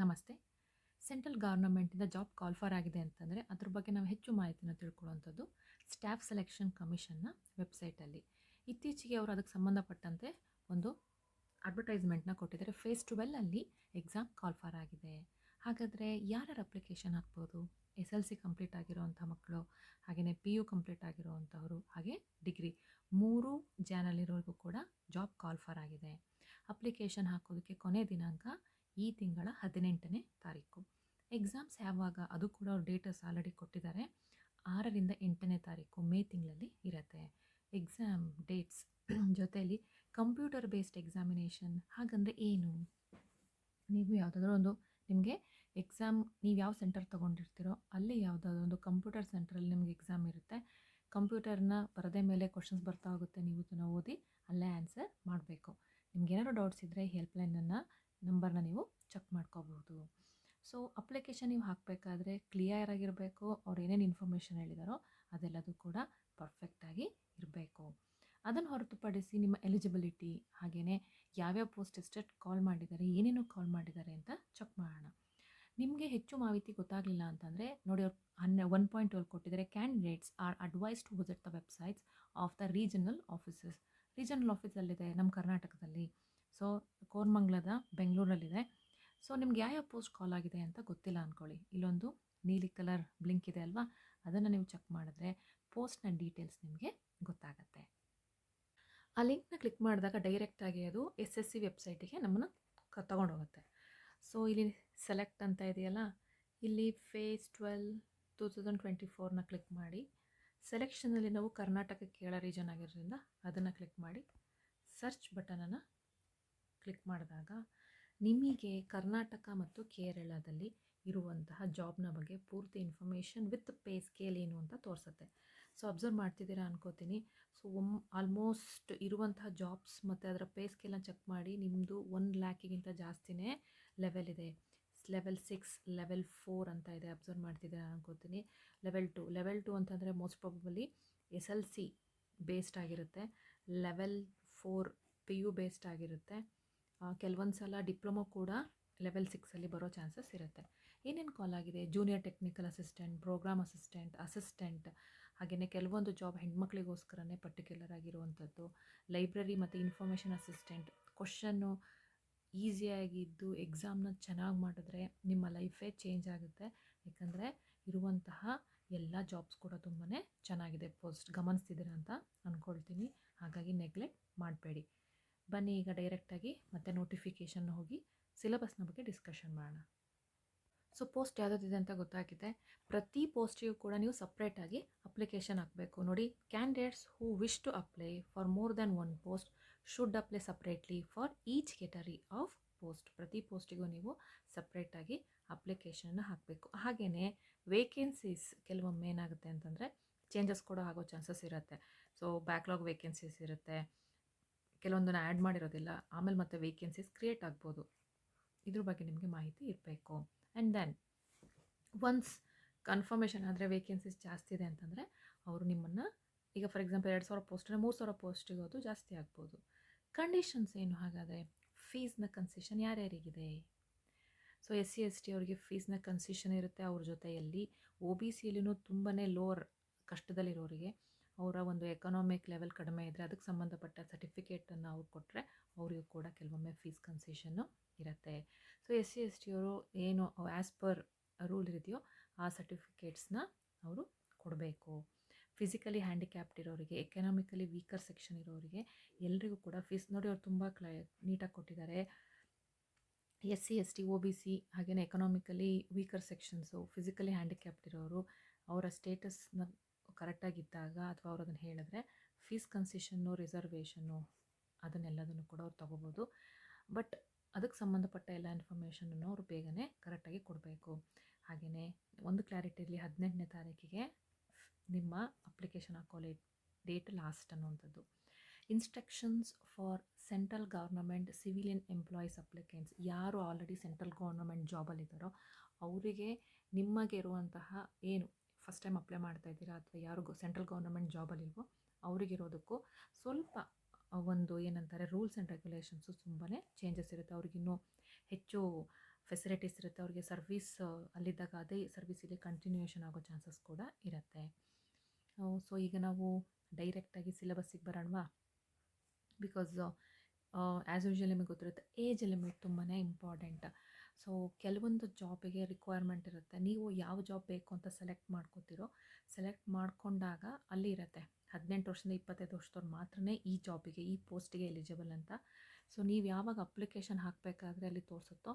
ನಮಸ್ತೆ. Central ಗೌರ್ನಮೆಂಟಿಂದ job call for ಆಗಿದೆ ಅಂತಂದರೆ ಅದ್ರ ಬಗ್ಗೆ ನಾವು ಹೆಚ್ಚು ಮಾಹಿತಿನ ತಿಳ್ಕೊಳ್ಳುವಂಥದ್ದು ಸ್ಟಾಫ್ ಸೆಲೆಕ್ಷನ್ ಕಮಿಷನ್ನ ವೆಬ್ಸೈಟಲ್ಲಿ. ಇತ್ತೀಚೆಗೆ ಅವರು ಅದಕ್ಕೆ ಸಂಬಂಧಪಟ್ಟಂತೆ ಒಂದು ಅಡ್ವರ್ಟೈಸ್ಮೆಂಟ್ನ ಕೊಟ್ಟಿದ್ದಾರೆ. ಫೇಸ್ ಟ್ವೆಲ್ಲಲ್ಲಿ ಎಕ್ಸಾಮ್ ಕಾಲ್ಫರ್ ಆಗಿದೆ. ಹಾಗಾದರೆ ಯಾರ್ಯಾರು ಅಪ್ಲಿಕೇಶನ್ ಹಾಕ್ಬೋದು? ಎಸ್ ಎಲ್ ಸಿ ಕಂಪ್ಲೀಟ್ ಆಗಿರೋವಂಥ ಮಕ್ಕಳು ಹಾಗೆಯೇ ಪಿ ಯು ಕಂಪ್ಲೀಟ್ ಆಗಿರೋವಂಥವ್ರು ಹಾಗೆ ಡಿಗ್ರಿ ಮೂರು ಜಾನಲ್ಲಿರೋರಿಗೂ ಕೂಡ ಜಾಬ್ ಕಾಲ್ಫರ್ ಆಗಿದೆ. ಅಪ್ಲಿಕೇಶನ್ ಹಾಕೋದಕ್ಕೆ ಕೊನೆ ದಿನಾಂಕ ಈ ತಿಂಗಳ ಹದಿನೆಂಟನೇ ತಾರೀಕು. ಎಕ್ಸಾಮ್ಸ್ ಯಾವಾಗ? ಅದು ಕೂಡ ಅವ್ರು ಡೇಟಸ್ ಆಲ್ರೆಡಿ ಕೊಟ್ಟಿದ್ದಾರೆ. ಆರರಿಂದ ಎಂಟನೇ ತಾರೀಕು ಮೇ ತಿಂಗಳಲ್ಲಿ ಇರುತ್ತೆ. ಎಕ್ಸಾಮ್ ಡೇಟ್ಸ್ ಜೊತೆಯಲ್ಲಿ ಕಂಪ್ಯೂಟರ್ ಬೇಸ್ಡ್ ಎಕ್ಸಾಮಿನೇಷನ್ ಹಾಗಂದರೆ ಏನು? ನೀವು ಯಾವುದಾದ್ರೂ ಒಂದು ನಿಮಗೆ ಎಕ್ಸಾಮ್ ನೀವು ಯಾವ ಸೆಂಟರ್ ತೊಗೊಂಡಿರ್ತೀರೋ ಅಲ್ಲಿ ಯಾವುದಾದ್ರೂ ಒಂದು ಕಂಪ್ಯೂಟರ್ ಸೆಂಟ್ರಲ್ಲಿ ನಿಮಗೆ ಎಕ್ಸಾಮ್ ಇರುತ್ತೆ. ಕಂಪ್ಯೂಟರ್ನ ಪರದೆ ಮೇಲೆ ಕ್ವಶನ್ಸ್ ಬರ್ತಾ ಹೋಗುತ್ತೆ. ನೀವು ಅದನ್ನು ಓದಿ ಅಲ್ಲೇ ಆನ್ಸರ್ ಮಾಡಬೇಕು. ನಿಮ್ಗೆ ಏನಾದರೂ ಡೌಟ್ಸ್ ಇದ್ದರೆ ಹೆಲ್ಪ್ಲೈನನ್ನು ನಂಬರ್ನ ನೀವು ಚೆಕ್ ಮಾಡ್ಕೋಬಹುದು ಸೊ, ಅಪ್ಲಿಕೇಶನ್ ನೀವು ಹಾಕಬೇಕಾದ್ರೆ ಕ್ಲಿಯರ್ ಆಗಿರಬೇಕು, ಅವ್ರು ಏನೇನು ಇನ್ಫಾರ್ಮೇಷನ್ ಹೇಳಿದಾರೋ ಅದೆಲ್ಲದೂ ಕೂಡ ಪರ್ಫೆಕ್ಟಾಗಿ ಇರಬೇಕು. ಅದನ್ನು ಹೊರತುಪಡಿಸಿ ನಿಮ್ಮ ಎಲಿಜಿಬಿಲಿಟಿ ಹಾಗೆಯೇ ಯಾವ್ಯಾವ ಪೋಸ್ಟ್ ಎಸ್ಟೆಟ್ ಕಾಲ್ ಮಾಡಿದ್ದಾರೆ ಏನೇನು ಕಾಲ್ ಮಾಡಿದ್ದಾರೆ ಅಂತ ಚೆಕ್ ಮಾಡೋಣ. ನಿಮಗೆ ಹೆಚ್ಚು ಮಾಹಿತಿ ಗೊತ್ತಾಗಲಿಲ್ಲ ಅಂತಂದರೆ ನೋಡಿ ಅವ್ರು ಹನ್ನೆ ಒನ್ ಪಾಯಿಂಟ್ ಟ್ವೆಲ್ ಕೊಟ್ಟಿದ್ದಾರೆ candidates are advised to visit the websites of the regional offices. Regional ಆಫೀಸಲ್ಲಿದೆ ನಮ್ಮ ಕರ್ನಾಟಕದಲ್ಲಿ. ಸೊ, ಕೋರ್ಮಂಗ್ಲದ ಬೆಂಗಳೂರಲ್ಲಿದೆ. ಸೊ, ನಿಮ್ಗೆ ಯಾವ್ಯಾವ ಪೋಸ್ಟ್ ಕಾಲ್ ಆಗಿದೆ ಅಂತ ಗೊತ್ತಿಲ್ಲ ಅಂದ್ಕೊಳ್ಳಿ ಇಲ್ಲೊಂದು ನೀಲಿ ಕಲರ್ ಬ್ಲಿಂಕ್ ಇದೆ ಅಲ್ವಾ? ಅದನ್ನು ನೀವು ಚೆಕ್ ಮಾಡಿದ್ರೆ ಪೋಸ್ಟ್ನ ಡೀಟೇಲ್ಸ್ ನಿಮಗೆ ಗೊತ್ತಾಗತ್ತೆ. ಆ ಲಿಂಕ್ನ ಕ್ಲಿಕ್ ಮಾಡಿದಾಗ ಡೈರೆಕ್ಟಾಗಿ ಅದು ಎಸ್ ಎಸ್ ಸಿ ವೆಬ್ಸೈಟಿಗೆ ನಮ್ಮನ್ನು ಕ, ತೊಗೊಂಡೋಗುತ್ತೆ. ಸೊ, ಇಲ್ಲಿ ಸೆಲೆಕ್ಟ್ ಅಂತ ಇದೆಯಲ್ಲ, ಇಲ್ಲಿ phase twelve two thousand twenty ಫೋರ್ನ click ಮಾಡಿ. ಸೆಲೆಕ್ಷನಲ್ಲಿ ನಾವು ಕರ್ನಾಟಕ ಕೇರಳ ರೀಜನ್ ಆಗಿರೋದ್ರಿಂದ ಅದನ್ನು ಕ್ಲಿಕ್ ಮಾಡಿ. ಸರ್ಚ್ ಬಟನನ್ನು ಕ್ಲಿಕ್ ಮಾಡಿದಾಗ ನಿಮಗೆ ಕರ್ನಾಟಕ ಮತ್ತು ಕೇರಳದಲ್ಲಿ ಇರುವಂತಹ ಜಾಬ್ನ ಬಗ್ಗೆ ಪೂರ್ತಿ ಇನ್ಫಾರ್ಮೇಷನ್ ವಿತ್ ಪೇ ಸ್ಕೇಲ್ ಏನು ಅಂತ ತೋರಿಸುತ್ತೆ. ಸೊ, ಅಬ್ಸರ್ವ್ ಮಾಡ್ತಿದ್ದೀರಾ ಅನ್ಕೋತೀನಿ. ಸೊ, ಒಮ್, ಆಲ್ಮೋಸ್ಟ್ ಇರುವಂತಹ ಜಾಬ್ಸ್ ಮತ್ತು ಅದರ ಪೇ ಸ್ಕೇಲನ್ನ ಚೆಕ್ ಮಾಡಿ ನಿಮ್ಮದು ಒನ್ ಲ್ಯಾಕಿಗಿಂತ ಜಾಸ್ತಿನೇ ಲೆವೆಲ್ ಇದೆ. ಲೆವೆಲ್ ಸಿಕ್ಸ್, ಲೆವೆಲ್ ಫೋರ್ ಅಂತ ಇದೆ. ಅಬ್ಸರ್ವ್ ಮಾಡ್ತಿದ್ದೀರಾ ಅನ್ಕೋತೀನಿ. ಲೆವೆಲ್ ಟು ಲೆವೆಲ್ ಟು ಅಂತಂದರೆ most probably S L C based ಆಗಿರುತ್ತೆ. Level four P U based ಆಗಿರುತ್ತೆ. ಕೆಲವೊಂದು ಸಲ ಡಿಪ್ಲೊಮೊ ಕೂಡ ಲೆವೆಲ್ ಸಿಕ್ಸಲ್ಲಿ ಬರೋ ಚಾನ್ಸಸ್ ಇರುತ್ತೆ. ಏನೇನು ಕಾಲ್ ಆಗಿದೆ? Junior technical assistant program assistant assistant ಹಾಗೆಯೇ ಕೆಲವೊಂದು ಜಾಬ್ ಹೆಣ್ಮಕ್ಳಿಗೋಸ್ಕರನೇ ಪರ್ಟಿಕ್ಯುಲರ್ ಆಗಿರುವಂಥದ್ದು. ಲೈಬ್ರರಿ ಮತ್ತು ಇನ್ಫಾರ್ಮೇಷನ್ ಅಸಿಸ್ಟೆಂಟ್ ಕ್ವಶನ್ನು ಈಸಿಯಾಗಿದ್ದು ಎಕ್ಸಾಮ್ನ ಚೆನ್ನಾಗಿ ಮಾಡಿದ್ರೆ ನಿಮ್ಮ ಲೈಫೇ ಚೇಂಜ್ ಆಗುತ್ತೆ. ಯಾಕಂದರೆ ಇರುವಂತಹ ಎಲ್ಲ ಜಾಬ್ಸ್ ಕೂಡ ತುಂಬಾ ಚೆನ್ನಾಗಿದೆ. ಪೋಸ್ಟ್ ಗಮನಿಸ್ತಿದ್ದೀರಾ ಅಂತ ಅಂದ್ಕೊಳ್ತೀನಿ ಹಾಗಾಗಿ ನೆಗ್ಲೆಕ್ಟ್ ಮಾಡಬೇಡಿ. ಬನ್ನಿ ಈಗ ಡೈರೆಕ್ಟಾಗಿ ಮತ್ತೆ ನೋಟಿಫಿಕೇಷನ್ ಹೋಗಿ ಸಿಲೆಬಸ್ನ ಬಗ್ಗೆ ಡಿಸ್ಕಷನ್ ಮಾಡೋಣ. ಸೊ ಪೋಸ್ಟ್ ಯಾವುದಿದೆ ಅಂತ ಗೊತ್ತಾಗಿದೆ. ಪ್ರತಿ ಪೋಸ್ಟಿಗೂ ಕೂಡ ನೀವು ಸಪ್ರೇಟಾಗಿ ಅಪ್ಲಿಕೇಶನ್ ಹಾಕಬೇಕು. ನೋಡಿ candidates who wish to apply for more than one post should apply separately for each category of post ಪ್ರತಿ ಪೋಸ್ಟಿಗೂ ನೀವು ಸಪ್ರೇಟಾಗಿ ಅಪ್ಲಿಕೇಶನ್ನ ಹಾಕಬೇಕು. ಹಾಗೆಯೇ ವೇಕೆನ್ಸೀಸ್ ಕೆಲವೊಮ್ಮೆ ಏನಾಗುತ್ತೆ ಅಂತಂದರೆ ಚೇಂಜಸ್ ಕೂಡ ಆಗೋ ಚಾನ್ಸಸ್ ಇರುತ್ತೆ. ಸೊ ಬ್ಯಾಕ್ಲಾಗ್ ವೇಕೆನ್ಸೀಸ್ ಇರುತ್ತೆ. ಕೆಲವೊಂದನ್ನು ಆ್ಯಡ್ ಮಾಡಿರೋದಿಲ್ಲ. ಆಮೇಲೆ ಮತ್ತೆ ವೇಕೆನ್ಸೀಸ್ ಕ್ರಿಯೇಟ್ ಆಗ್ಬೋದು. ಇದ್ರ ಬಗ್ಗೆ ನಿಮಗೆ ಮಾಹಿತಿ ಇರಬೇಕು. ಆ್ಯಂಡ್ ದೆನ್ ಒನ್ಸ್ ಕನ್ಫರ್ಮೇಷನ್ ಆದರೆ ವೇಕೆನ್ಸೀಸ್ ಜಾಸ್ತಿ ಇದೆ ಅಂತಂದರೆ, ಅವರು ನಿಮ್ಮನ್ನು, ಈಗ ಫಾರ್ ಎಕ್ಸಾಂಪಲ್ ಎರಡು ಸಾವಿರ ಪೋಸ್ಟ್ ಮೂರು ಸಾವಿರ ಪೋಸ್ಟಿಗೆ ಅದು ಜಾಸ್ತಿ ಆಗ್ಬೋದು. ಕಂಡೀಷನ್ಸ್ ಏನು ಹಾಗಾದರೆ? ಫೀಸ್ನ concession ಯಾರ್ಯಾರಿಗಿದೆ? So S C S T ಅವರಿಗೆ ಫೀಸ್ನ ಕನ್ಸೆಷನ್ ಇರುತ್ತೆ. ಅವ್ರ ಜೊತೆಯಲ್ಲಿ ಒ ಬಿ ಸಿಯಲ್ಲಿನೂ ತುಂಬಾ ಲೋವರ್ ಕಷ್ಟದಲ್ಲಿರೋರಿಗೆ. ಅವರ ಒಂದು ಎಕನಾಮಿಕ್ ಲೆವೆಲ್ ಕಡಿಮೆ ಇದ್ದರೆ ಅದಕ್ಕೆ ಸಂಬಂಧಪಟ್ಟ ಸರ್ಟಿಫಿಕೇಟನ್ನು ಅವ್ರು ಕೊಟ್ಟರೆ ಅವರಿಗೂ ಕೂಡ ಕೆಲವೊಮ್ಮೆ ಫೀಸ್ ಕನ್ಸೆಷನ್ನು ಇರುತ್ತೆ. So S C S T ಅವರು ಏನು ಆ್ಯಸ್ ಪರ್ ರೂಲ್ ಇದೆಯೋ ಆ ಸರ್ಟಿಫಿಕೇಟ್ಸ್ನ ಅವರು ಕೊಡಬೇಕು. ಫಿಸಿಕಲಿ ಹ್ಯಾಂಡಿಕ್ಯಾಪ್ಟ್ ಇರೋರಿಗೆ ಎಕನಾಮಿಕಲಿ ವೀಕರ್ ಸೆಕ್ಷನ್ ಇರೋರಿಗೆ ಎಲ್ರಿಗೂ ಕೂಡ ಫೀಸ್ ನೋಡಿ ಅವ್ರು ತುಂಬ ಕ್ಲೈ, ನೀಟಾಗಿ ಕೊಟ್ಟಿದ್ದಾರೆ S C S T O B C ಹಾಗೆಯೇ economically weaker sections physically handicapped ಇರೋರು ಅವರ ಸ್ಟೇಟಸ್ನ ಕರೆಕ್ಟಾಗಿದ್ದಾಗ ಅಥವಾ ಅವ್ರು ಅದನ್ನು ಹೇಳಿದ್ರೆ ಫೀಸ್ ಕನ್ಸೆಷನ್ನು, ರಿಸರ್ವೇಷನ್ನು ಅದನ್ನೆಲ್ಲದನ್ನು ಕೂಡ ಅವ್ರು ತೊಗೋಬೋದು. ಬಟ್ ಅದಕ್ಕೆ ಸಂಬಂಧಪಟ್ಟ ಎಲ್ಲ ಇನ್ಫಾರ್ಮೇಷನನ್ನು ಅವರು ಬೇಗನೆ ಕರೆಕ್ಟಾಗಿ ಕೊಡಬೇಕು. ಹಾಗೆಯೇ ಒಂದು ಕ್ಲಾರಿಟಿಯಲ್ಲಿ ಹದಿನೆಂಟನೇ ತಾರೀಕಿಗೆ ನಿಮ್ಮ ಅಪ್ಲಿಕೇಶನ್ ಹಾಕೋಲಿ ಡೇಟ್ ಲಾಸ್ಟ್ ಅನ್ನುವಂಥದ್ದು. Instructions for central government civilian employees applicants ಯಾರು ಆಲ್ರೆಡಿ ಸೆಂಟ್ರಲ್ ಗೌರ್ನಮೆಂಟ್ ಜಾಬಲ್ಲಿದ್ದಾರೋ ಅವರಿಗೆ ನಿಮಗೆ ಇರುವಂತಹ ಏನು ಫಸ್ಟ್ ಟೈಮ್ ಅಪ್ಲೈ ಮಾಡ್ತಾ ಇದ್ದೀರಾ ಅಥವಾ ಯಾರಿಗೂ ಸೆಂಟ್ರಲ್ ಗೌರ್ಮೆಂಟ್ ಜಾಬಲ್ಲಿಲ್ವೋ ಅವರಿಗಿರೋದಕ್ಕೂ ಸ್ವಲ್ಪ ಒಂದು ಏನಂತಾರೆ ರೂಲ್ಸ್ ಆ್ಯಂಡ್ ರೆಗ್ಯುಲೇಷನ್ಸು ತುಂಬಾ ಚೇಂಜಸ್ ಇರುತ್ತೆ. ಅವ್ರಿಗಿನ್ನೂ ಹೆಚ್ಚು ಫೆಸಿಲಿಟೀಸ್ ಇರುತ್ತೆ. ಅವ್ರಿಗೆ ಸರ್ವೀಸ್ ಅಲ್ಲಿದ್ದಾಗ ಅದೇ ಸರ್ವಿಸ್ ಇಲ್ಲಿ ಕಂಟಿನ್ಯೂಯೇಷನ್ ಆಗೋ ಚಾನ್ಸಸ್ ಕೂಡ ಇರುತ್ತೆ. ಸೊ ಈಗ ನಾವು ಡೈರೆಕ್ಟಾಗಿ ಸಿಲೆಬಸ್ಸಿಗೆ ಬರೋಣವಾ? ಬಿಕಾಸ್ ಆ್ಯಸ್ ಯೂಶಲ್ ನಿಮಗೆ ಗೊತ್ತಿರುತ್ತೆ ಏಜ್ ಲಿಮಿಟ್ ತುಂಬಾ ಇಂಪಾರ್ಟೆಂಟ್ ಸೊ ಕೆಲವೊಂದು ಜಾಬಿಗೆ ರಿಕ್ವೈರ್ಮೆಂಟ್ ಇರುತ್ತೆ. ನೀವು ಯಾವ ಜಾಬ್ ಬೇಕು ಅಂತ ಸೆಲೆಕ್ಟ್ ಮಾಡ್ಕೋತಿರೋ ಸೆಲೆಕ್ಟ್ ಮಾಡಿಕೊಂಡಾಗ ಅಲ್ಲಿ ಇರುತ್ತೆ. ಹದಿನೆಂಟು ವರ್ಷದಿಂದ ಇಪ್ಪತ್ತೈದು ವರ್ಷದವ್ರು ಮಾತ್ರನೇ ಈ ಜಾಬಿಗೆ, ಈ ಪೋಸ್ಟಿಗೆ ಎಲಿಜಿಬಲ್ ಅಂತ. ಸೊ ನೀವು ಯಾವಾಗ ಅಪ್ಲಿಕೇಶನ್ ಹಾಕಬೇಕಾದ್ರೆ ಅಲ್ಲಿ ತೋರಿಸುತ್ತೋ,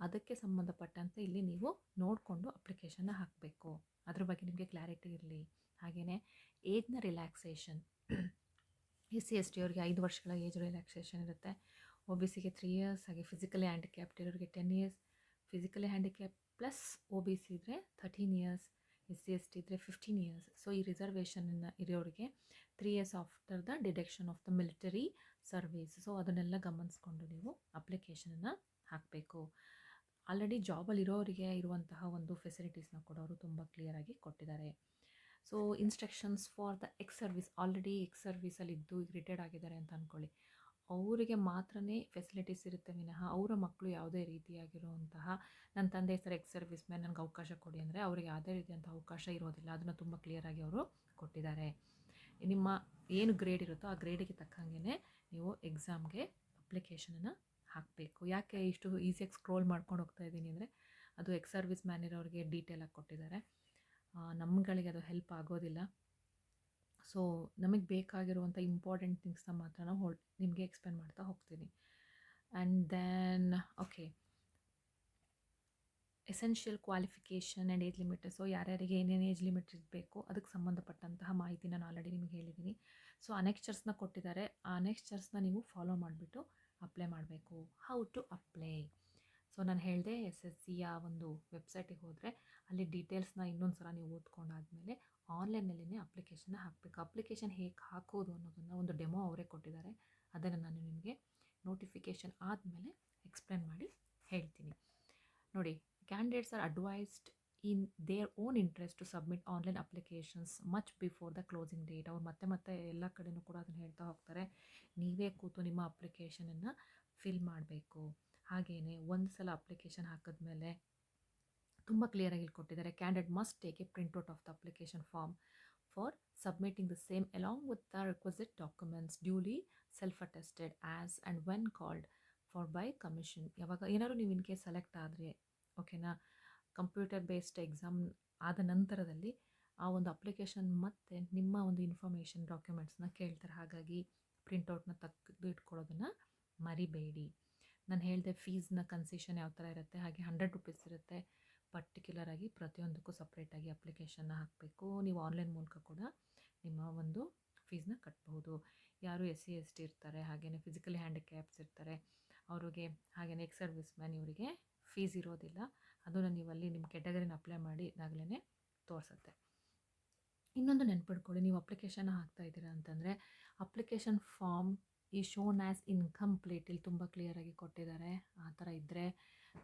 ಅದಕ್ಕೆ ಸಂಬಂಧಪಟ್ಟಂತೆ ಇಲ್ಲಿ ನೀವು ನೋಡಿಕೊಂಡು ಅಪ್ಲಿಕೇಶನ್ನ ಹಾಕಬೇಕು. ಅದ್ರ ಬಗ್ಗೆ ನಿಮಗೆ ಕ್ಲಾರಿಟಿ ಇರಲಿ. ಹಾಗೆಯೇ ಏಜ್ನ relaxation S C S T ಅವ್ರಿಗೆ ಐದು ವರ್ಷಗಳ ಏಜ್ ರಿಲ್ಯಾಕ್ಸೇಷನ್ ಇರುತ್ತೆ. ಒ ಬಿ ಸಿಗೆ ತ್ರೀ ಇಯರ್ಸ್ ಹಾಗೆ ಫಿಸಿಕಲಿ ಹ್ಯಾಂಡಿಕ್ಯಾಪ್ಟ್ ಇರೋರಿಗೆ ten years physically handicap plus O B C ಇದ್ದರೆ thirteen years S C S T ಇದ್ದರೆ ಫಿಫ್ಟೀನ್ ಇಯರ್ಸ್ ಸೊ ಈ ರಿಸರ್ವೇಷನ್ನ ಇರೋರಿಗೆ three years after the deduction of the military service so ಅದನ್ನೆಲ್ಲ ಗಮನಿಸ್ಕೊಂಡು ನೀವು ಅಪ್ಲಿಕೇಶನನ್ನು ಹಾಕಬೇಕು. ಆಲ್ರೆಡಿ ಜಾಬಲ್ಲಿ ಇರೋರಿಗೆ ಇರುವಂತಹ ಒಂದು ಫೆಸಿಲಿಟೀಸ್ನ ಕೂಡ ಅವರು ತುಂಬ ಕ್ಲಿಯರಾಗಿ ಕೊಟ್ಟಿದ್ದಾರೆ. So instructions for the ex service already ex ಸರ್ವಿಸಲ್ಲಿ ಇದ್ದು, ಈಗ ರಿಟೈರ್ಡ್ ಆಗಿದ್ದಾರೆ ಅಂತ ಅಂದ್ಕೊಳ್ಳಿ ಅವರಿಗೆ ಮಾತ್ರನೇ ಫೆಸಿಲಿಟೀಸ್ ಇರುತ್ತೆ ವಿನಃ ಅವರ ಮಕ್ಕಳು ಯಾವುದೇ ರೀತಿಯಾಗಿರುವಂತಹ ನನ್ನ ತಂದೆ ಸರ್ ಎಕ್ಸ್ ಸರ್ವಿಸ್ ಮೇಲೆ ನನಗೆ ಅವಕಾಶ ಕೊಡಿ ಅಂದರೆ ಅವರಿಗೆ ಯಾವುದೇ ರೀತಿಯಂಥ ಅವಕಾಶ ಇರೋದಿಲ್ಲ. ಅದನ್ನು ತುಂಬ ಕ್ಲಿಯರಾಗಿ ಅವರು ಕೊಟ್ಟಿದ್ದಾರೆ. ನಿಮ್ಮ ಏನು ಗ್ರೇಡ್ ಇರುತ್ತೋ ಆ ಗ್ರೇಡಿಗೆ ತಕ್ಕಂಗೆ ನೀವು ಎಕ್ಸಾಮ್ಗೆ ಅಪ್ಲಿಕೇಶನನ್ನು ಹಾಕಬೇಕು. ಯಾಕೆ ಇಷ್ಟು ಈಸಿಯಾಗಿ ಸ್ಕ್ರೋಲ್ ಮಾಡ್ಕೊಂಡು ಹೋಗ್ತಾ ಇದ್ದೀನಿ ಅಂದರೆ ಅದು ಎಕ್ಸ್ ಸರ್ವಿಸ್ ಮ್ಯಾನ್ ಇರೋರಿಗೆ ಡೀಟೇಲಾಗಿ ಕೊಟ್ಟಿದ್ದಾರೆ. ನಮ್ಮಗಳಿಗೆ ಅದು ಹೆಲ್ಪ್ ಆಗೋದಿಲ್ಲ. ಸೊ, ನಮಗೆ ಬೇಕಾಗಿರುವಂಥ ಇಂಪಾರ್ಟೆಂಟ್ ಥಿಂಗ್ಸ್ನ ಮಾತ್ರ ನಾವು ಹೊಳ್, ನಿಮಗೆ ಎಕ್ಸ್ಪ್ಲೇನ್ ಮಾಡ್ತಾ ಹೋಗ್ತೀನಿ. And then okay essential qualification and age limit so ಯಾರ್ಯಾರಿಗೆ ಏನೇನು ಏಜ್ ಲಿಮಿಟ್ ಇರಬೇಕು ಅದಕ್ಕೆ ಸಂಬಂಧಪಟ್ಟಂತಹ ಮಾಹಿತಿ ನಾನು ಆಲ್ರೆಡಿ ನಿಮಗೆ ಹೇಳಿದ್ದೀನಿ ಸೊ ಅನೆಕ್ಸ್ಚರ್ಸ್ನ ಕೊಟ್ಟಿದ್ದಾರೆ ಆ ಅನೆಕ್ಸ್ಚರ್ಸ್ನ ನೀವು ಫಾಲೋ ಮಾಡಿಬಿಟ್ಟು ಅಪ್ಲೈ ಮಾಡಬೇಕು. ಹೌ ಟು ಅಪ್ಲೈ ಸೊ ನಾನು ಹೇಳಿದೆ ಎಸ್ ಎಸ್ ಸಿಯ ಒಂದು ವೆಬ್ಸೈಟಿಗೆ ಹೋದರೆ, ಅಲ್ಲಿ ಡೀಟೇಲ್ಸ್ನ ಇನ್ನೊಂದು ಸಲ ನೀವು ಓದ್ಕೊಂಡಾದಮೇಲೆ ಆನ್ಲೈನಲ್ಲೇ ಅಪ್ಲಿಕೇಶನ್ನ ಹಾಕಬೇಕು. ಅಪ್ಲಿಕೇಶನ್ ಹೇಗೆ ಹಾಕೋದು ಅನ್ನೋದನ್ನು ಒಂದು ಡೆಮೋ ಅವರೇ ಕೊಟ್ಟಿದ್ದಾರೆ. ಅದನ್ನು ನಾನು ನಿಮಗೆ ನೋಟಿಫಿಕೇಷನ್ ಆದಮೇಲೆ ಎಕ್ಸ್ಪ್ಲೇನ್ ಮಾಡಿ ಹೇಳ್ತೀನಿ. ನೋಡಿ, candidates are advised in their own interest to submit online applications much before the closing date. ಅವ್ರು ಮತ್ತೆ ಮತ್ತೆ ಎಲ್ಲ ಕಡೆಯೂ ಕೂಡ ಅದನ್ನು ಹೇಳ್ತಾ ಹೋಗ್ತಾರೆ. ನೀವೇ ಕೂತು ನಿಮ್ಮ ಅಪ್ಲಿಕೇಶನನ್ನು ಫಿಲ್ ಮಾಡಬೇಕು. ಹಾಗೆಯೇ ಒಂದು ಸಲ ಅಪ್ಲಿಕೇಶನ್ ಹಾಕಿದ್ಮೇಲೆ ತುಂಬ ಕ್ಲಿಯರಾಗಿ ಕೊಟ್ಟಿದ್ದಾರೆ candidate must take a printout of the application form for submitting the same along with the requisite documents duly self attested as and when called for by commission ಯಾವಾಗ ಏನಾದ್ರು ನೀವು ಇನ್ ಕೇಸ್ ಸೆಲೆಕ್ಟ್ ಆದರೆ ಓಕೆನಾ computer based exam ಆದ ನಂತರದಲ್ಲಿ ಆ ಒಂದು application ಮತ್ತು ನಿಮ್ಮ ಒಂದು ಇನ್ಫಾರ್ಮೇಷನ್ ಡಾಕ್ಯುಮೆಂಟ್ಸ್ನ ಕೇಳ್ತಾರೆ. ಹಾಗಾಗಿ ಪ್ರಿಂಟೌಟ್ನ ತೆಗೆದು ಇಟ್ಕೊಳ್ಳೋದನ್ನು ಮರಿಬೇಡಿ. ನಾನು ಹೇಳಿದೆ ಫೀಸ್ನ ಕನ್ಸೆಷನ್ ಯಾವ ಥರ ಇರುತ್ತೆ? ಹಾಗೆ ಹಂಡ್ರೆಡ್ ರುಪೀಸ್ ಇರುತ್ತೆ. ಪರ್ಟಿಕ್ಯುಲರ್ ಆಗಿ ಪ್ರತಿಯೊಂದಕ್ಕೂ ಸಪ್ರೇಟಾಗಿ ಅಪ್ಲಿಕೇಶನ್ನ ಹಾಕಬೇಕು. ನೀವು ಆನ್ಲೈನ್ ಮೂಲಕ ಕೂಡ ನಿಮ್ಮ ಒಂದು ಫೀಸ್ನ ಕಟ್ಟಬಹುದು ಯಾರು ಎಸ್ ಸಿ ಎಸ್ ಟಿ ಇರ್ತಾರೆ ಹಾಗೆಯೇ ಫಿಸಿಕಲಿ ಹ್ಯಾಂಡಿಕ್ಯಾಪ್ಸ್ ಇರ್ತಾರೆ, ಅವ್ರಿಗೆ ಹಾಗೆಯೇ ಎಕ್ಸ್ ಸರ್ವಿಸ್ ಮ್ಯಾನ್ ಇವರಿಗೆ ಫೀಸ್ ಇರೋದಿಲ್ಲ. ಅದನ್ನು ನೀವು ಅಲ್ಲಿ ನಿಮ್ಮ ಕೆಟಗರಿನ ಅಪ್ಲೈ ಮಾಡಿ ಇದಾಗಲೇ ತೋರಿಸುತ್ತೆ. ಇನ್ನೊಂದು ನೆನ್ಪಿಡ್ಕೊಳ್ಳಿ, ನೀವು ಅಪ್ಲಿಕೇಶನ್ ಹಾಕ್ತಾ ಇದ್ದೀರಾ ಅಂತಂದರೆ ಅಪ್ಲಿಕೇಶನ್ ಫಾರ್ಮ್ ಈ ಶೋನ್ ಆ್ಯಸ್ ಇನ್ಕಂಪ್ಲೀಟ್ ಇಲ್ಲಿ ತುಂಬ ಕ್ಲಿಯರಾಗಿ ಕೊಟ್ಟಿದ್ದಾರೆ. ಆ ಥರ ಇದ್ದರೆ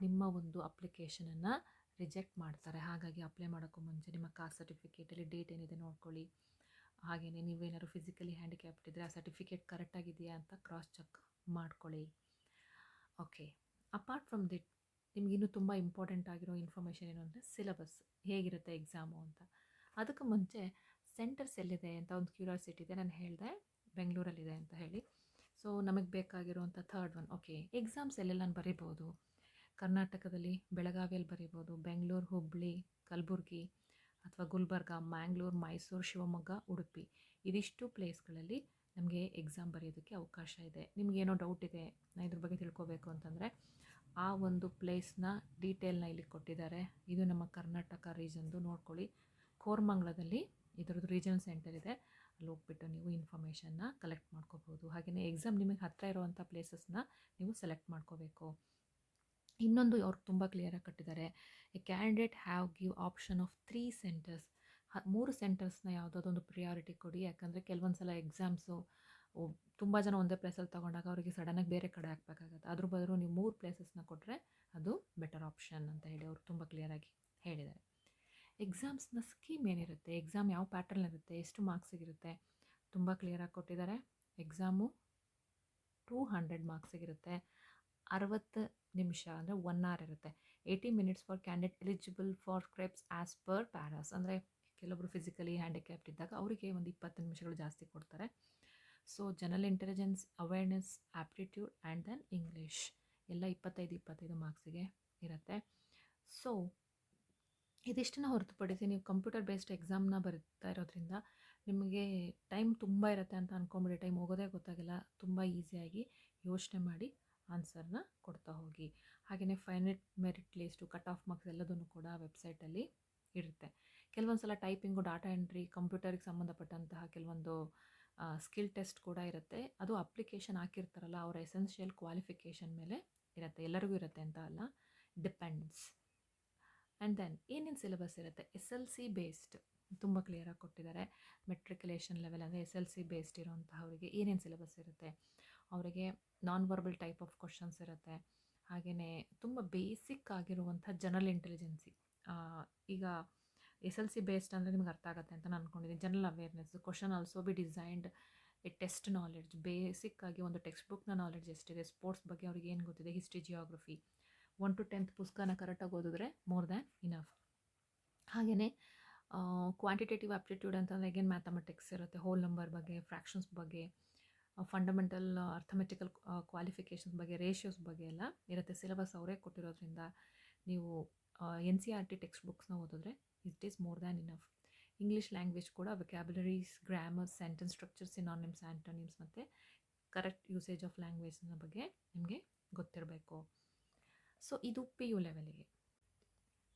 ನಿಮ್ಮ ಒಂದು ಅಪ್ಲಿಕೇಶನನ್ನು ರಿಜೆಕ್ಟ್ ಮಾಡ್ತಾರೆ. ಹಾಗಾಗಿ ಅಪ್ಲೈ ಮಾಡೋಕ್ಕೂ ಮುಂಚೆ ನಿಮ್ಮ ಕಾಸ್ಟ್ ಸರ್ಟಿಫಿಕೇಟಲ್ಲಿ ಡೇಟ್ ಏನಿದೆ ನೋಡ್ಕೊಳ್ಳಿ. ಹಾಗೆಯೇ ನೀವೇನಾದ್ರು ಫಿಸಿಕಲಿ ಹ್ಯಾಂಡಿಕ್ಯಾಪ್ಟ್ ಇದ್ದರೆ ಆ ಸರ್ಟಿಫಿಕೇಟ್ ಕರೆಕ್ಟಾಗಿದೆಯಾ ಅಂತ ಕ್ರಾಸ್ ಚೆಕ್ ಮಾಡ್ಕೊಳ್ಳಿ. ಓಕೆ ಅಪಾರ್ಟ್ ಫ್ರಮ್ ದಿಟ್ ನಿಮಗಿನ್ನೂ ತುಂಬ ಇಂಪಾರ್ಟೆಂಟ್ ಆಗಿರೋ ಇನ್ಫಾರ್ಮೇಷನ್ ಏನು ಅಂದರೆ ಸಿಲೆಬಸ್ ಹೇಗಿರುತ್ತೆ ಎಕ್ಸಾಮು ಅಂತ. ಅದಕ್ಕೆ ಮುಂಚೆ ಸೆಂಟರ್ಸ್ ಎಲ್ಲಿದೆ ಅಂತ ಒಂದು ಕ್ಯೂರಿಯಾಸಿಟಿ ಇದೆ. ನಾನು ಹೇಳಿದೆ, ಬೆಂಗಳೂರಲ್ಲಿದೆ ಅಂತ ಹೇಳಿ. ಸೊ ನಮಗೆ ಬೇಕಾಗಿರುವಂಥ ಥರ್ಡ್ ಒನ್ ಓಕೆ ಎಕ್ಸಾಮ್ಸ್ ಎಲ್ಲೆಲ್ಲ ನಾನು ಬರಿಬೋದು ಕರ್ನಾಟಕದಲ್ಲಿ ಬೆಳಗಾವಿಯಲ್ಲಿ ಬರಿಬೋದು, ಬೆಂಗಳೂರು ಹುಬ್ಬಳ್ಳಿ ಕಲಬುರ್ಗಿ ಅಥವಾ ಗುಲ್ಬರ್ಗ ಮ್ಯಾಂಗ್ಳೂರು ಮೈಸೂರು, ಶಿವಮೊಗ್ಗ, ಉಡುಪಿ. ಇದಿಷ್ಟು ಪ್ಲೇಸ್ಗಳಲ್ಲಿ ನಮಗೆ ಎಕ್ಸಾಮ್ ಬರೆಯೋದಕ್ಕೆ ಅವಕಾಶ ಇದೆ. ನಿಮಗೇನೋ ಡೌಟ್ ಇದೆ ನಾನು ಇದ್ರ ಬಗ್ಗೆ ತಿಳ್ಕೊಬೇಕು ಅಂತಂದರೆ, ಆ ಒಂದು ಪ್ಲೇಸ್ನ ಡೀಟೇಲ್ನ ಇಲ್ಲಿ ಕೊಟ್ಟಿದ್ದಾರೆ. ಇದು ನಮ್ಮ ಕರ್ನಾಟಕ ರೀಜನ್ದು ನೋಡ್ಕೊಳ್ಳಿ. ಕೋರ್ಮಂಗ್ಲದಲ್ಲಿ ಇದರದ್ದು ರೀಜನ್ ಸೆಂಟರ್ ಇದೆ. ಅಲ್ಲಿ ಹೋಗ್ಬಿಟ್ಟು ನೀವು ಇನ್ಫಾರ್ಮೇಷನ್ನ ಕಲೆಕ್ಟ್ ಮಾಡ್ಕೋಬೋದು. ಹಾಗೆಯೇ ಎಕ್ಸಾಮ್ ನಿಮಗೆ ಹತ್ತಿರ ಇರುವಂಥ ಪ್ಲೇಸಸ್ನ ನೀವು ಸೆಲೆಕ್ಟ್ ಮಾಡ್ಕೋಬೇಕು. ಇನ್ನೊಂದು ಅವ್ರು ತುಂಬ ಕ್ಲಿಯರಾಗಿ ಕಟ್ಟಿದ್ದಾರೆ. A candidate have give option of three centres ಮೂರು ಸೆಂಟರ್ಸ್ನ ಯಾವುದಾದೊಂದು ಪ್ರಿಯಾರಿಟಿ ಕೊಡಿ. ಯಾಕಂದರೆ ಕೆಲವೊಂದು ಸಲ ಎಕ್ಸಾಮ್ಸು ತುಂಬ ಜನ ಒಂದೇ ಪ್ಲೇಸಲ್ಲಿ ತೊಗೊಂಡಾಗ ಅವರಿಗೆ ಸಡನ್ನಾಗಿ ಬೇರೆ ಕಡೆ ಹಾಕ್ಬೇಕಾಗತ್ತೆ. ಅದ್ರ ಬದಲು ನೀವು ಮೂರು ಪ್ಲೇಸಸ್ನ ಕೊಟ್ಟರೆ ಅದು ಬೆಟರ್ ಆಪ್ಷನ್ ಅಂತ ಹೇಳಿ ಅವರು ತುಂಬ ಕ್ಲಿಯರಾಗಿ ಹೇಳಿದ್ದಾರೆ. ಎಕ್ಸಾಮ್ಸ್ನ ಸ್ಕೀಮ್ ಏನಿರುತ್ತೆ? ಎಕ್ಸಾಮ್ ಯಾವ ಪ್ಯಾಟರ್ನ್ ಇರುತ್ತೆ? ಎಷ್ಟು ಮಾರ್ಕ್ಸಿಗಿರುತ್ತೆ ತುಂಬ ಕ್ಲಿಯರಾಗಿ ಕೊಟ್ಟಿದ್ದಾರೆ. ಎಕ್ಸಾಮು ಟೂ ಹಂಡ್ರೆಡ್ ಮಾರ್ಕ್ಸಿಗಿರುತ್ತೆ ಅರವತ್ತು ನಿಮಿಷ ಅಂದರೆ ಒನ್ ಅವರ್ ಇರುತ್ತೆ. Eighty minutes for candidate eligible for scribes as per paras ಅಂದರೆ ಕೆಲವೊಬ್ಬರು ಫಿಸಿಕಲಿ ಹ್ಯಾಂಡಿಕ್ಯಾಪ್ಟ್ ಇದ್ದಾಗ ಅವರಿಗೆ ಒಂದು ಇಪ್ಪತ್ತು ನಿಮಿಷಗಳು ಜಾಸ್ತಿ ಕೊಡ್ತಾರೆ. So general intelligence awareness aptitude and then English ಎಲ್ಲ ಇಪ್ಪತ್ತೈದು ಇಪ್ಪತ್ತೈದು ಮಾರ್ಕ್ಸಿಗೆ ಇರುತ್ತೆ. ಸೊ ಇದಿಷ್ಟನ್ನು ಹೊರತುಪಡಿಸಿ ನೀವು ಕಂಪ್ಯೂಟರ್ ಬೇಸ್ಡ್ ಎಕ್ಸಾಮ್ನ ಬರ್ತಾ ಇರೋದ್ರಿಂದ ನಿಮಗೆ ಟೈಮ್ ತುಂಬ ಇರುತ್ತೆ ಅಂತ ಅಂದ್ಕೊಂಬಿಡಿ ಟೈಮ್ ಹೋಗೋದೇ ಗೊತ್ತಾಗಿಲ್ಲ. ತುಂಬ ಈಸಿಯಾಗಿ ಯೋಚನೆ ಮಾಡಿ. ಆನ್ಸರ್ನ ಕೊಡ್ತಾ ಹೋಗಿ. ಹಾಗೆಯೇ final merit list, cut off marks ಎಲ್ಲದನ್ನು ಕೂಡ ವೆಬ್ಸೈಟಲ್ಲಿ ಇರುತ್ತೆ. ಕೆಲವೊಂದು ಸಲ ಟೈಪಿಂಗು, ಡಾಟಾ ಎಂಟ್ರಿ, ಕಂಪ್ಯೂಟರಿಗೆ ಸಂಬಂಧಪಟ್ಟಂತಹ ಕೆಲವೊಂದು ಸ್ಕಿಲ್ ಟೆಸ್ಟ್ ಕೂಡ ಇರುತ್ತೆ. ಅದು ಅಪ್ಲಿಕೇಶನ್ ಹಾಕಿರ್ತಾರಲ್ಲ, ಅವರ ಎಸೆನ್ಷಿಯಲ್ ಕ್ವಾಲಿಫಿಕೇಷನ್ ಮೇಲೆ ಇರುತ್ತೆ. ಎಲ್ಲರಿಗೂ ಇರುತ್ತೆ ಅಂತ ಅಲ್ಲ, ಡಿಪೆಂಡ್ಸ್. ಆ್ಯಂಡ್ ದೆನ್ ಏನೇನು ಸಿಲೆಬಸ್ ಇರುತ್ತೆ? S L C based. ತುಂಬ ಕ್ಲಿಯರಾಗಿ ಕೊಟ್ಟಿದ್ದಾರೆ. ಮೆಟ್ರಿಕ್ಯುಲೇಷನ್ ಲೆವೆಲ್ ಅಂದರೆ ಎಸ್ ಎಲ್ ಸಿ ಬೇಸ್ಡ್ ಇರೋಂತಹವರಿಗೆ ಏನೇನು ಸಿಲೆಬಸ್ ಇರುತ್ತೆ? ಅವರಿಗೆ non verbal type of questions ಇರುತ್ತೆ. ಹಾಗೆಯೇ ತುಂಬ ಬೇಸಿಕ್ ಆಗಿರುವಂಥ ಜನರಲ್ ಇಂಟೆಲಿಜೆನ್ಸಿ ಈಗ ಎಸ್ ಎಲ್ ಸಿ ಬೇಸ್ಡ್ ಅಂದರೆ ನಿಮ್ಗೆ ಅರ್ಥ ಆಗುತ್ತೆ ಅಂತ ನಾನು ಅಂದ್ಕೊಂಡಿದ್ದೀನಿ general awareness question also be designed a test knowledge basic ಆಗಿ ಒಂದು ಟೆಕ್ಸ್ಟ್ ಬುಕ್ನ ನಾಲೆಡ್ಜ್ ಎಷ್ಟಿದೆ? ಸ್ಪೋರ್ಟ್ಸ್ ಬಗ್ಗೆ ಅವ್ರಿಗೆ ಏನು ಗೊತ್ತಿದೆ? History geography one two tenth ಪುಸ್ತಕನ ಕರೆಕ್ಟಾಗಿ ಓದಿದ್ರೆ ಮೋರ್ ದ್ಯಾನ್ ಇನಫ್ ಹಾಗೆಯೇ ಕ್ವಾಂಟಿಟೇಟಿವ್ ಆಪ್ಟಿಟ್ಯೂಡ್ ಅಂತಂದರೆ ಅಗೇನ್ ಮ್ಯಾಥಮೆಟಿಕ್ಸ್ ಇರುತ್ತೆ. ಹೋಲ್ ನಂಬರ್ ಬಗ್ಗೆ ಫ್ರ್ಯಾಕ್ಷನ್ಸ್ ಬಗ್ಗೆ. ಫಂಡಮೆಂಟಲ್ ಅರ್ಥಮೆಟಿಕಲ್ ಕ್ವಾಲಿಫಿಕೇಷನ್ಸ್ ಬಗ್ಗೆ ರೇಷಿಯೋಸ್ ಬಗ್ಗೆ ಎಲ್ಲ ಇರುತ್ತೆ. ಸಿಲೆಬಸ್ ಅವರೇ ಕೊಟ್ಟಿರೋದ್ರಿಂದ ನೀವು N C R T text ಬುಕ್ಸ್ನ ಓದಿದ್ರೆ it is more than enough English language ಕೂಡ vocabularies grammar sentence structures synonyms antonyms ಮತ್ತು ಕರೆಕ್ಟ್ ಯೂಸೇಜ್ ಆಫ್ ಲ್ಯಾಂಗ್ವೇಜ್ನ ಬಗ್ಗೆ ನಿಮಗೆ ಗೊತ್ತಿರಬೇಕು. ಸೊ ಇದು ಪಿ ಯು ಲೆವೆಲಿಗೆ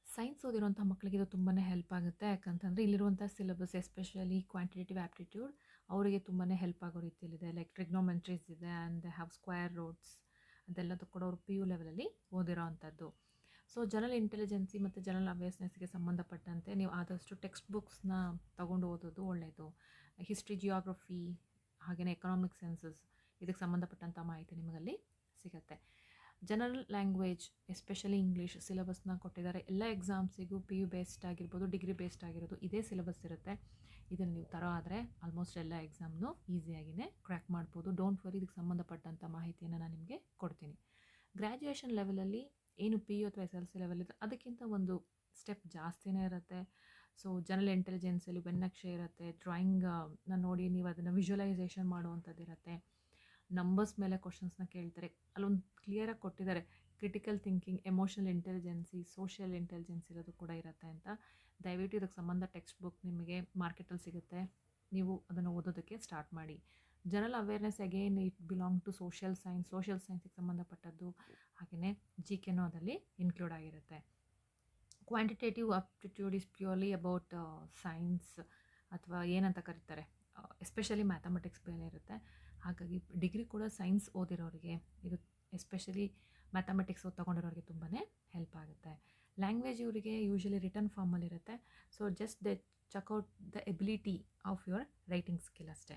ಸೈನ್ಸ್ ಓದಿರುವಂಥ ಮಕ್ಕಳಿಗೆ ಇದು ತುಂಬಾ ಹೆಲ್ಪ್ ಆಗುತ್ತೆ. ಯಾಕಂತಂದರೆ ಇಲ್ಲಿರುವಂಥ ಸಿಲೆಬಸ್ ಎಸ್ಪೆಷಲಿ ಕ್ವಾಂಟಿಟೇಟಿವ್ ಆ್ಯಪ್ಟಿಟ್ಯೂಡ್ ಅವರಿಗೆ ತುಂಬಾ ಹೆಲ್ಪ್ ಆಗೋ ರೀತಿಯಲ್ಲಿದೆ. ಲೈಕ್ ಟ್ರಿಗ್ನೋಮೆಂಟ್ರೀಸ್ ಇದೆ and they have square roots ಅದೆಲ್ಲದೂ ಕೂಡ ಅವರು ಪಿ ಯು ಲೆವೆಲಲ್ಲಿ ಓದಿರೋ ಅಂಥದ್ದು. ಸೊ ಜನರಲ್ ಇಂಟೆಲಿಜೆನ್ಸಿ ಮತ್ತು ಜನರಲ್ ಅವೇರ್ನೆಸ್ಗೆ ಸಂಬಂಧಪಟ್ಟಂತೆ ನೀವು ಆದಷ್ಟು ಟೆಕ್ಸ್ಟ್ ಬುಕ್ಸ್ನ ತೊಗೊಂಡು ಓದೋದು ಒಳ್ಳೆಯದು ಹಿಸ್ಟ್ರಿ ಜಿಯೋಗ್ರಫಿ ಹಾಗೆಯೇ ಎಕನಾಮಿಕ್ ಸೆನ್ಸಸ್ ಇದಕ್ಕೆ ಸಂಬಂಧಪಟ್ಟಂಥ ಮಾಹಿತಿ ನಿಮಗಲ್ಲಿ ಸಿಗುತ್ತೆ. ಜನರಲ್ ಲ್ಯಾಂಗ್ವೇಜ್ ಎಸ್ಪೆಷಲಿ ಇಂಗ್ಲೀಷ್ ಸಿಲೆಬಸ್ನ ಕೊಟ್ಟಿದ್ದಾರೆ. ಎಲ್ಲ ಎಕ್ಸಾಮ್ಸಿಗೂ ಪಿ ಯು ಬೇಸ್ಡ್ ಆಗಿರ್ಬೋದು ಡಿಗ್ರಿ ಬೇಸ್ಡ್ ಆಗಿರೋದು ಇದೇ ಸಿಲೆಬಸ್ ಇರುತ್ತೆ. ಇದನ್ನು ನೀವು ತರೋ ಆದರೆ ಆಲ್ಮೋಸ್ಟ್ ಎಲ್ಲ ಎಕ್ಸಾಮ್ನು ಈಸಿಯಾಗಿಯೇ ಕ್ರ್ಯಾಕ್ ಮಾಡ್ಬೋದು. ಡೋಂಟ್ ವರಿ ಇದಕ್ಕೆ ಸಂಬಂಧಪಟ್ಟಂಥ ಮಾಹಿತಿಯನ್ನು ನಾನು ನಿಮಗೆ ಕೊಡ್ತೀನಿ. ಗ್ರ್ಯಾಜುಯೇಷನ್ ಲೆವೆಲಲ್ಲಿ ಏನು ಪಿ ಯು ಅಥವಾ ಎಸ್ ಎಲ್ ಸಿ ಲೆವೆಲ್ ಇದೆ ಅದಕ್ಕಿಂತ ಒಂದು ಸ್ಟೆಪ್ ಜಾಸ್ತಿನೇ ಇರುತ್ತೆ. ಸೊ ಜನರಲ್ ಇಂಟೆಲಿಜೆನ್ಸಲ್ಲಿ ಬೆನ್ನಕ್ಷೆ ಇರುತ್ತೆ. ಡ್ರಾಯಿಂಗ್ನ ನೋಡಿ ನೀವು ಅದನ್ನು ವಿಜುವಲೈಸೇಷನ್ ಮಾಡುವಂಥದ್ದು ಇರುತ್ತೆ ನಂಬರ್ಸ್ ಮೇಲೆ ಕ್ವಶನ್ಸ್ನ ಕೇಳ್ತಾರೆ. ಅಲ್ಲೊಂದು ಕ್ಲಿಯರಾಗಿ ಕೊಟ್ಟಿದ್ದಾರೆ. Critical thinking emotional intelligence social intelligence ಇರೋದು ಕೂಡ ಇರುತ್ತೆ ಅಂತ. ದಯವಿಟ್ಟು ಇದಕ್ಕೆ ಸಂಬಂಧ ಟೆಕ್ಸ್ಟ್ ಬುಕ್ ನಿಮಗೆ ಮಾರ್ಕೆಟಲ್ಲಿ ಸಿಗುತ್ತೆ. ನೀವು ಅದನ್ನು ಓದೋದಕ್ಕೆ ಸ್ಟಾರ್ಟ್ ಮಾಡಿ. General awareness again it belong to social science social ಸೈನ್ಸಿಗೆ ಸಂಬಂಧಪಟ್ಟದ್ದು ಹಾಗೆಯೇ ಜಿ ಕೆನೂ ಅದರಲ್ಲಿ ಇನ್ಕ್ಲೂಡ್ ಆಗಿರುತ್ತೆ. Quantitative aptitude is purely about science ಅಥವಾ ಏನಂತ ಕರೀತಾರೆ ಎಸ್ಪೆಷಲಿ ಮ್ಯಾಥಮೆಟಿಕ್ಸ್ ಮೇಲೆ ಇರುತ್ತೆ. ಹಾಗಾಗಿ ಡಿಗ್ರಿ ಕೂಡ ಸೈನ್ಸ್ ಓದಿರೋರಿಗೆ ಇದು ಎಸ್ಪೆಷಲಿ ಮ್ಯಾಥಮೆಟಿಕ್ಸ್ ತೊಗೊಂಡಿರೋರಿಗೆ ತುಂಬಾ ಹೆಲ್ಪ್ ಆಗುತ್ತೆ. ಲ್ಯಾಂಗ್ವೇಜ್ ಇವರಿಗೆ usually written ಫಾರ್ಮಲ್ಲಿರುತ್ತೆ so just they check out the ability of your writing skill ಅಷ್ಟೇ.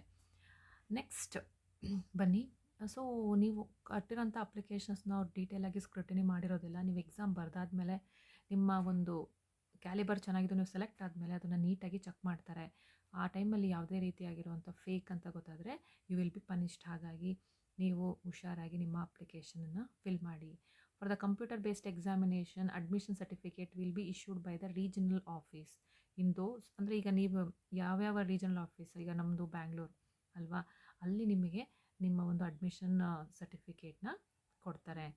ನೆಕ್ಸ್ಟ್ ಬನ್ನಿ. ಸೊ ನೀವು ಕಟ್ಟಿರೋಂಥ ಅಪ್ಲಿಕೇಶನ್ಸ್ನ ಅವ್ರು ಡೀಟೇಲಾಗಿ ಸ್ಕ್ರೂಟಿನಿ ಮಾಡಿರೋದಿಲ್ಲ. ನೀವು ಎಕ್ಸಾಮ್ ಬರೆದಾದ್ಮೇಲೆ ನಿಮ್ಮ ಒಂದು ಕ್ಯಾಲಿಬರ್ ಚೆನ್ನಾಗಿದ್ದು ನೀವು ಸೆಲೆಕ್ಟ್ ಆದಮೇಲೆ ಅದನ್ನು ನೀಟಾಗಿ ಚೆಕ್ ಮಾಡ್ತಾರೆ. ಆ ಟೈಮಲ್ಲಿ ಯಾವುದೇ ರೀತಿಯಾಗಿರುವಂಥ ಫೇಕ್ ಅಂತ ಗೊತ್ತಾದರೆ ಯು ವಿಲ್ ಬಿ ಪನಿಷ್ಡ್ ಹಾಗಾಗಿ. ನೀವು ಹುಷಾರಾಗಿ ನಿಮ್ಮ ಅಪ್ಲಿಕೇಶನನ್ನು ಫಿಲ್ ಮಾಡಿ. For the computer based examination admission certificate will be issued by the regional office in those ಅಂದರೆ ಈಗ ನೀವು ಯಾವ್ಯಾವ ರೀಜನಲ್ ಆಫೀಸ್ ಈಗ ನಮ್ಮದು ಬ್ಯಾಂಗ್ಳೂರು ಅಲ್ವಾ? ಅಲ್ಲಿ ನಿಮಗೆ ನಿಮ್ಮ ಒಂದು ಅಡ್ಮಿಷನ್ ಸರ್ಟಿಫಿಕೇಟ್ನ ಕೊಡ್ತಾರೆ.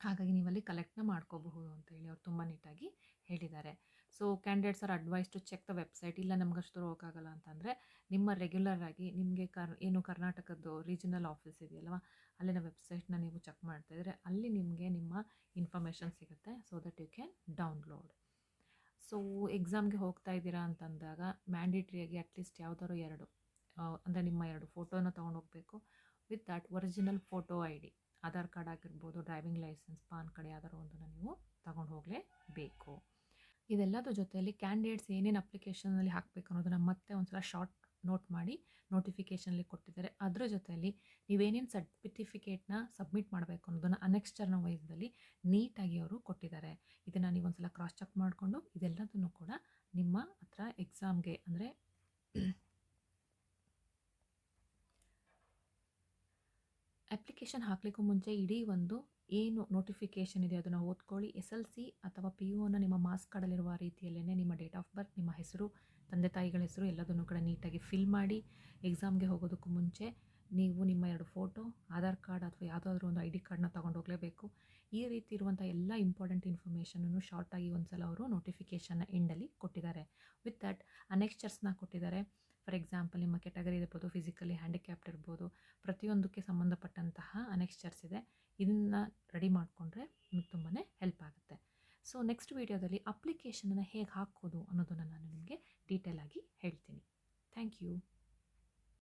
ಹಾಗಾಗಿ ನೀವಲ್ಲಿ ಕಲೆಕ್ಟ್ನ ಮಾಡ್ಕೋಬಹುದು ಅಂತೇಳಿ ಅವ್ರು ತುಂಬ ನೀಟಾಗಿ ಹೇಳಿದ್ದಾರೆ. So, candidates are advise to check the website, ಇಲ್ಲ ನಮ್ಗೆ ಅಷ್ಟು ಹೋಗೋಕ್ಕಾಗಲ್ಲ ಅಂತಂದರೆ, ನಿಮ್ಮ ರೆಗ್ಯುಲರ್ ಆಗಿ ನಿಮಗೆ ಕರ್, ಏನು ಕರ್ನಾಟಕದ್ದು ರೀಜನಲ್ ಆಫೀಸ್ ಇದೆಯಲ್ವ, ಅಲ್ಲಿನ ವೆಬ್ಸೈಟ್ನ ನೀವು ಚೆಕ್ ಮಾಡ್ತಾಯಿದ್ರೆ ಅಲ್ಲಿ ನಿಮಗೆ ನಿಮ್ಮ ಇನ್ಫಾರ್ಮೇಷನ್ ಸಿಗುತ್ತೆ, so that you can download. So, ಎಕ್ಸಾಮ್ಗೆ ಹೋಗ್ತಾ ಇದ್ದೀರಾ ಅಂತಂದಾಗ ಮ್ಯಾಂಡೇಟ್ರಿಯಾಗಿ ಅಟ್ಲೀಸ್ಟ್ ಯಾವುದಾದ್ರು ಎರಡು ಅಂದರೆ ನಿಮ್ಮ ಎರಡು ಫೋಟೋನ ತೊಗೊಂಡು ಹೋಗಬೇಕು, with that original photo I D Aadhaar card ಆಗಿರ್ಬೋದು, ಡ್ರೈವಿಂಗ್ ಲೈಸೆನ್ಸ್, ಪಾನ್ ಕಾರ್ಡ್ ಯಾವ್ದಾರು ಒಂದನ್ನು ನೀವು ತಗೊಂಡು ಹೋಗಲೇಬೇಕು. ಇದೆಲ್ಲದ್ರ ಜೊತೆಯಲ್ಲಿ ಕ್ಯಾಂಡಿಡೇಟ್ಸ್ ಏನೇನು ಅಪ್ಲಿಕೇಶನಲ್ಲಿ ಹಾಕಬೇಕು ಅನ್ನೋದನ್ನು ಮತ್ತೆ ಒಂದು ಸಲ ಶಾರ್ಟ್ ನೋಟ್ ಮಾಡಿ ನೋಟಿಫಿಕೇಷನಲ್ಲಿ ಕೊಟ್ಟಿದ್ದಾರೆ. ಅದರ ಜೊತೆಯಲ್ಲಿ ನೀವೇನೇನು ಸರ್ಟಿಫಿಕೇಟ್ನ ಸಬ್ಮಿಟ್ ಮಾಡಬೇಕು ಅನ್ನೋದನ್ನು ಅನೆಕ್ಸ್ಟರ್ನ ವೈಸ್ದಲ್ಲಿ ನೀಟಾಗಿ ಅವರು ಕೊಟ್ಟಿದ್ದಾರೆ. ಇದನ್ನು ನೀವು ಒಂದ್ಸಲ ಕ್ರಾಸ್ ಚೆಕ್ ಮಾಡಿಕೊಂಡು ಇದೆಲ್ಲದನ್ನು ಕೂಡ ನಿಮ್ಮ ಹತ್ರ ಎಕ್ಸಾಮ್ಗೆ ಅಂದರೆ ಅಪ್ಲಿಕೇಶನ್ ಹಾಕಲಿಕ್ಕೂ ಮುಂಚೆ ಇಡೀ ಒಂದು ಏನು ನೋಟಿಫಿಕೇಷನ್ ಇದೆ ಅದನ್ನು ಓದ್ಕೊಳ್ಳಿ ಎಸ್ ಎಲ್ ಸಿ ಅಥವಾ ಪಿ ಯು ಅನ್ನು ನಿಮ್ಮ ಮಾಸ್ಕ್ ಕಾರ್ಡಲ್ಲಿರುವ ರೀತಿಯಲ್ಲೇ ನಿಮ್ಮ ಡೇಟ್ ಆಫ್ ಬರ್ತ್ ನಿಮ್ಮ ಹೆಸರು, ತಂದೆ ತಾಯಿಗಳ ಹೆಸರು ಎಲ್ಲದನ್ನು ಕೂಡ ನೀಟಾಗಿ ಫಿಲ್ ಮಾಡಿ ಎಕ್ಸಾಮ್ಗೆ ಹೋಗೋದಕ್ಕೂ ಮುಂಚೆ ನೀವು ನಿಮ್ಮ ಎರಡು ಫೋಟೋ ಆಧಾರ್ ಕಾರ್ಡ್ ಅಥವಾ ಯಾವುದಾದ್ರೂ ಒಂದು ಐ ಡಿ ಕಾರ್ಡ್ನ ತೊಗೊಂಡು ಹೋಗಲೇಬೇಕು. ಈ ರೀತಿ ಇರುವಂಥ ಎಲ್ಲ ಇಂಪಾರ್ಟೆಂಟ್ ಇನ್ಫಾರ್ಮೇಷನನ್ನು ಶಾರ್ಟಾಗಿ ಒಂದು ಸಲ ಅವರು ನೋಟಿಫಿಕೇಷನ್ನ ಎಂಡಲ್ಲಿ ಕೊಟ್ಟಿದ್ದಾರೆ. ವಿತ್ ದಟ್ ಅನೆಕ್ಸ್ಚರ್ಸ್ನ ಕೊಟ್ಟಿದ್ದಾರೆ. ಫಾರ್ ಎಕ್ಸಾಂಪಲ್ ನಿಮ್ಮ ಕೆಟಗರಿ ಇರ್ಬೋದು ಫಿಸಿಕಲಿ ಹ್ಯಾಂಡಿಕ್ಯಾಪ್ಟ್ ಇರ್ಬೋದು, ಪ್ರತಿಯೊಂದಕ್ಕೆ ಸಂಬಂಧಪಟ್ಟಂತಹ ಅನೆಕ್ಸ್ಚರ್ಸ್ ಇದೆ. ಇದನ್ನ ರೆಡಿ ಮಾಡಿಕೊಂಡ್ರೆ ನಿಮಗೆ ತುಂಬಾ ಹೆಲ್ಪ್ ಆಗುತ್ತೆ. ಸೊ ನೆಕ್ಸ್ಟ್ ವೀಡಿಯೋದಲ್ಲಿ ಅಪ್ಲಿಕೇಶನನ್ನು ಹೇಗೆ ಹಾಕೋದು ಅನ್ನೋದನ್ನು ನಾನು ನಿಮಗೆ ಡೀಟೇಲಾಗಿ ಹೇಳ್ತೀನಿ. Thank you